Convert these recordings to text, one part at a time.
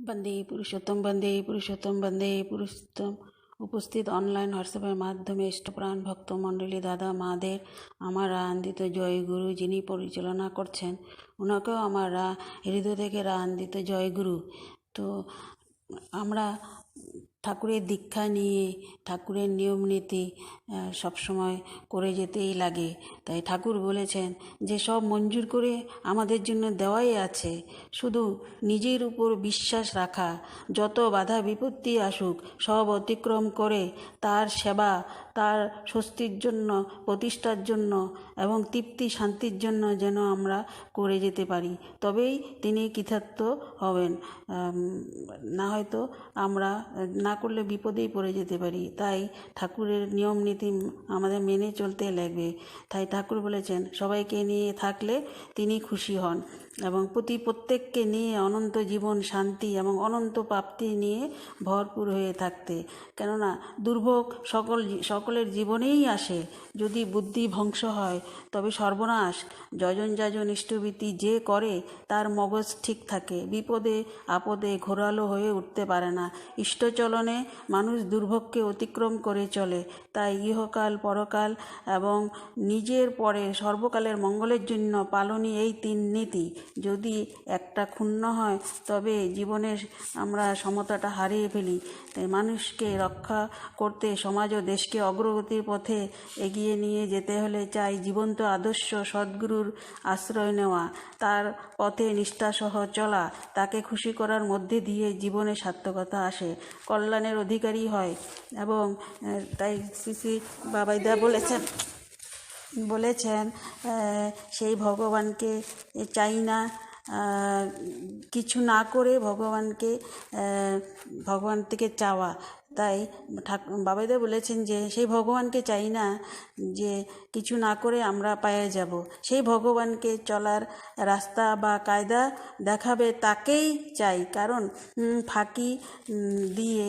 বন্দে পুরুষোত্তম বন্দে পুরুষোত্তম বন্দে পুরুষোত্তম। উপস্থিত অনলাইন হোয়াটসঅ্যাপের মাধ্যমে ইষ্টপ্রাণ ভক্তমণ্ডলী দাদা, মাদের, আমার আনন্দিত জয়গুরু যিনি পরিচালনা করছেন ওনাকেও আমার হৃদয় থেকে আনন্দিত জয়গুরু তো আমরা ঠাকুরের দীক্ষা নিয়ে, ঠাকুরের নিয়ম নীতি সবসময় করে যেতেই লাগে। তাই ঠাকুর বলেছেন যে, সব মঞ্জুর করে আমাদের জন্য দেওয়াই আছে। শুধু নিজের উপর বিশ্বাস রাখা, যত বাধা বিপত্তি আসুক, সব অতিক্রম করে তার সেবা, তার স্বস্তির জন্য, প্রতিষ্ঠার জন্য এবং তৃপ্তি, শান্তির জন্য যেন আমরা করে যেতে পারি। তবেই তিনি কৃতার্থ হবেন। না হয়তো আমরা না করলে বিপদেই পড়ে যেতে পারি। তাই ঠাকুরের নিয়ম নীতি আমাদের মেনে চলতে লাগবে। তাই ঠাকুর বলেছেন, সবাইকে নিয়ে থাকলে তিনি খুশি হন। এবং প্রতি প্রত্যেককে নিয়ে অনন্ত জীবন, শান্তি এবং অনন্ত প্রাপ্তি নিয়ে ভরপুর হয়ে থাকতে। কেননা দুর্ভোগ সকল সকলের জীবনেই আসে। যদি বুদ্ধি ধ্বংস হয়, তবে সর্বনাশ। যজন যাজন ইষ্টভীতি যে করে, তার মগজ ঠিক থাকে। বিপদে, আপদে ঘোরালো হয়ে উঠতে পারে না। ইষ্টচলনে মানুষ দুর্ভোগকে অতিক্রম করে চলে। তাই ইহকাল, পরকাল এবং নিজের পরে সর্বকালের মঙ্গলের জন্য পালনী এই তিন নীতি। যদি একটা ক্ষুণ্ণ হয়, তবে জীবনের আমরা সমতাটা হারিয়ে ফেলি। তাই মানুষকে রক্ষা করতে সমাজ ও দেশকে অগ্রগতির পথে এগিয়ে নিয়ে যেতে হলে চাই জীবন্ত আদর্শ সদ্গুরুর আশ্রয় নেওয়া। তার পথে নিষ্ঠাসহ চলা, তাকে খুশি করার মধ্যে দিয়ে জীবনে সার্থকতা আসে। কল্যাণের অধিকারী হয় এবং তাই শ্রী শ্রী বাবাইদা বলেছেন বলেছেন সেই ভগবানকে চাই না কিছু না করে ভগবানকে ভগবান থেকে চাওয়া। তাই ঠাকুর বাবাইদা বলেছেন যে, সেই ভগবানকে চাই না যে কিছু না করে আমরা পায়ে যাব। সেই ভগবানকে চলার রাস্তা বা কায়দা দেখাবে তাকেই চাই। কারণ ফাঁকি দিয়ে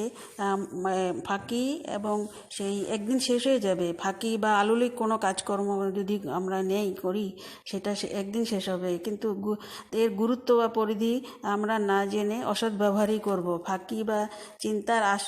ফাঁকি এবং সেই একদিন শেষ হয়ে যাবে। ফাঁকি বা আলুলিক কোনো কাজকর্ম যদি আমরা নেই, করি, সেটা একদিন শেষ হবে। কিন্তু এর গুরুত্ব বা পরিধি আমরা না জেনে অসৎ ব্যবহারই করব। ফাঁকি বা চিন্তার আস,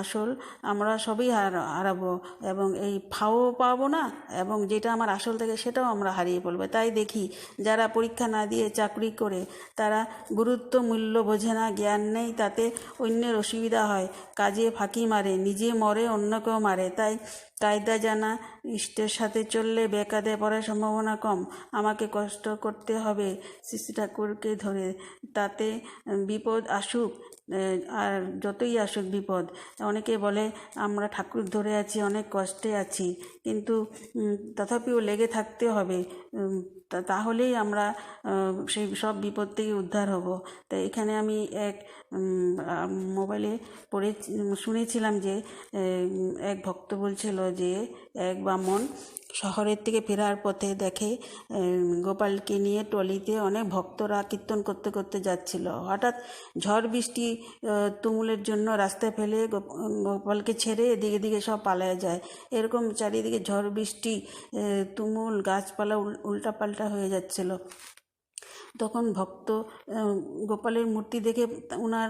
আসল আমরা সবই হারাবো এবং এই ফাও পাবো না এবং যেটা আমার আসল থেকে সেটাও আমরা হারিয়ে পড়বে তাই দেখি, যারা পরীক্ষা না দিয়ে চাকরি করে, তারা গুরুত্ব, মূল্য বোঝে না, জ্ঞান নেই, তাতে অন্যের অসুবিধা হয়। কাজে ফাঁকি মারে, নিজে মরে অন্যকেও মারে। তাই কায়দা জানা ইষ্টের সাথে চললে বেকাদে পড়ার সম্ভাবনা কম। আমাকে কষ্ট করতে হবে শ্রী ঠাকুরকে ধরে। তাতে বিপদ আসুক আর যতই আসুক বিপদ। অনেকে বলে, আমরা ঠাকুর ধরে আছি, অনেক কষ্টে আছি। কিন্তু তথাপিও লেগে থাকতে হবে। তাহলেই আমরা সেই সব বিপদ থেকে উদ্ধার হব। তাই এখানে আমি এক মোবাইলে পড়ে শুনেছিলাম যে এক ভক্ত বলছিল যে এক ব্রাহ্মণ শহরের থেকে ফেরার পথে দেখে গোপালকে নিয়ে টলিতে অনেক ভক্তরা কীর্তন করতে করতে যাচ্ছিল। হঠাৎ ঝড় বৃষ্টি তুমুলের জন্য রাস্তায় ফেলে গোপালকে ছেড়ে এদিকে দিকে সব পালায় যায়। এরকম চারিদিকে ঝড় বৃষ্টি তুমুল গাছপালা উল্টাপাল্টা হয়ে যাচ্ছিল। তখন ভক্ত গোপালের মূর্তি দেখে ওনার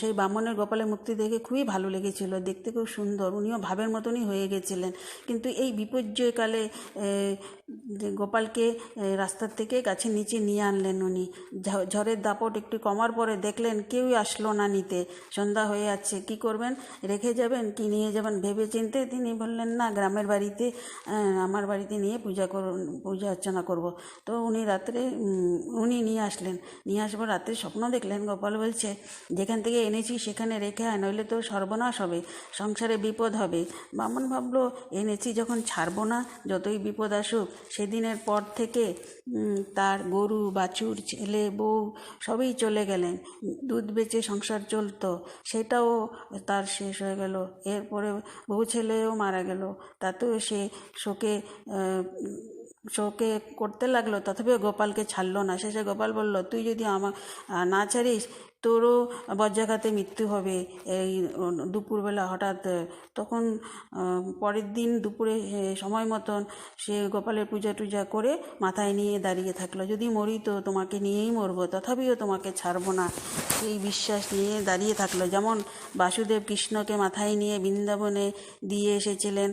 সেই বামনের গোপালের মূর্তি দেখে খুবই ভালো লেগেছিল, দেখতে খুব সুন্দর, উনিও ভাবের মতনই হয়ে গেছিলেন। কিন্তু এই বিপর্যয়কালে গোপালকে রাস্তার থেকে গাছের নিচে নিয়ে আনলেন উনি। ঝড়ের দাপট একটু কমার পরে দেখলেন কেউই আসলো না নিতে। সন্ধ্যা হয়ে যাচ্ছে, কি করবেন? রেখে যাবেন কি নিয়ে যাবেন? ভেবে চিনতে তিনি বললেন, না, গ্রামের বাড়িতে আমার বাড়িতে নিয়ে পূজা করুন, পূজা অর্চনা করব। তো উনি রাত্রে উনি নিয়ে আসলেন। নিয়ে আসবার রাত্রে স্বপ্ন দেখলেন, গোপাল বলছে, যেখান থেকে এনেছি সেখানে রেখে আয়, নইলে তো সর্বনাশ হবে, সংসারে বিপদ হবে। বামন ভাবলো, এনেছি যখন ছাড়বো না, যতই বিপদ আসুক, সেদিনের পর থেকে তার গরু, বাছুর, ছেলে, বউ সবই চলে গেলেন। দুধ বেচে সংসার চলতো, সেটাও তার শেষ হয়ে গেল। এরপরে বউ ছেলেও মারা গেল। তাতেও সে শোকে শোকে করতে লাগল, তথাপিও গোপালকে ছাড়লো না। শেষে গোপাল বলল, তুই যদি আমার না ছাড়িস, তোরও বজ্রাঘাতে মৃত্যু হবে। এই দুপুরবেলা হঠাৎ তখন পরের দিন দুপুরে সময় মতন সে গোপালের পূজা টুজা করে মাথায় নিয়ে দাঁড়িয়ে থাকল। যদি মরি তো তোমাকে নিয়েই মরবো, তথাপিও তোমাকে ছাড়বো না। এই বিশ্বাস নিয়ে দাঁড়িয়ে থাকল। যেমন বাসুদেব কৃষ্ণকে মাথায় নিয়ে বৃন্দাবনে দিয়ে এসেছিলেন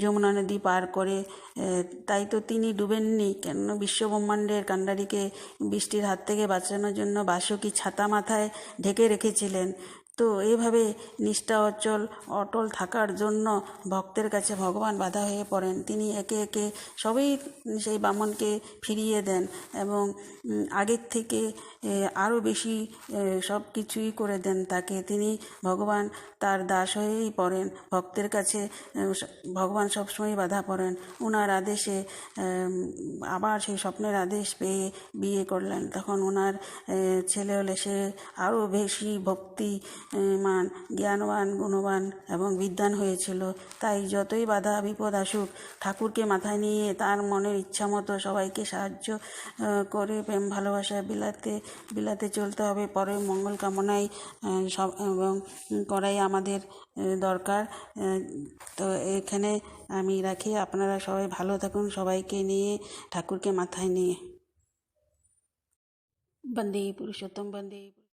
যমুনা নদী পার করে তাই তো তিনি ডুবেননি। কেন বিশ্বব্রহ্মাণ্ডের কাণ্ডারিকে বৃষ্টির হাত থেকে বাঁচানোর জন্য বাসকি ছাতা মাথায় ঢেকে রেখেছিলেন? তো এইভাবে নিষ্ঠা, অচল, অটল থাকার জন্য ভক্তের কাছে ভগবান বাধা হয়ে পড়েন। তিনি একে একে সবই সেই বামনকে ফিরিয়ে দেন এবং আগের থেকে আরও বেশি সব কিছুই করে দেন তাকে। তিনি ভগবান তার দাস হয়েই পড়েন, ভক্তের কাছে ভগবান সবসময় বাধা পড়েন। ওনার আদেশে আবার সেই স্বপ্নের আদেশ পেয়ে বিয়ে করলেন। তখন ওনার ছেলে হলে সে আরও বেশি ভক্তি মান জ্ঞানবান, গুণবান এবং বিদ্বান হয়েছিল। তাই যতই বাধা, বিপদ আসুক, ঠাকুরকে মাথায় নিয়ে তার মনের ইচ্ছা মতো সবাইকে সাহায্য করে প্রেম, ভালোবাসা, বিলাতে বিলাতে চলতে হবে, পরে মঙ্গল কামনায় সব, এবং করাই আমাদের দরকার। তো এখানে আমি রাখি। আপনারা সবাই ভালো থাকুন, সবাইকে নিয়ে, ঠাকুরকে মাথায় নিয়ে। বন্দে পুরুষোত্তম, বন্দে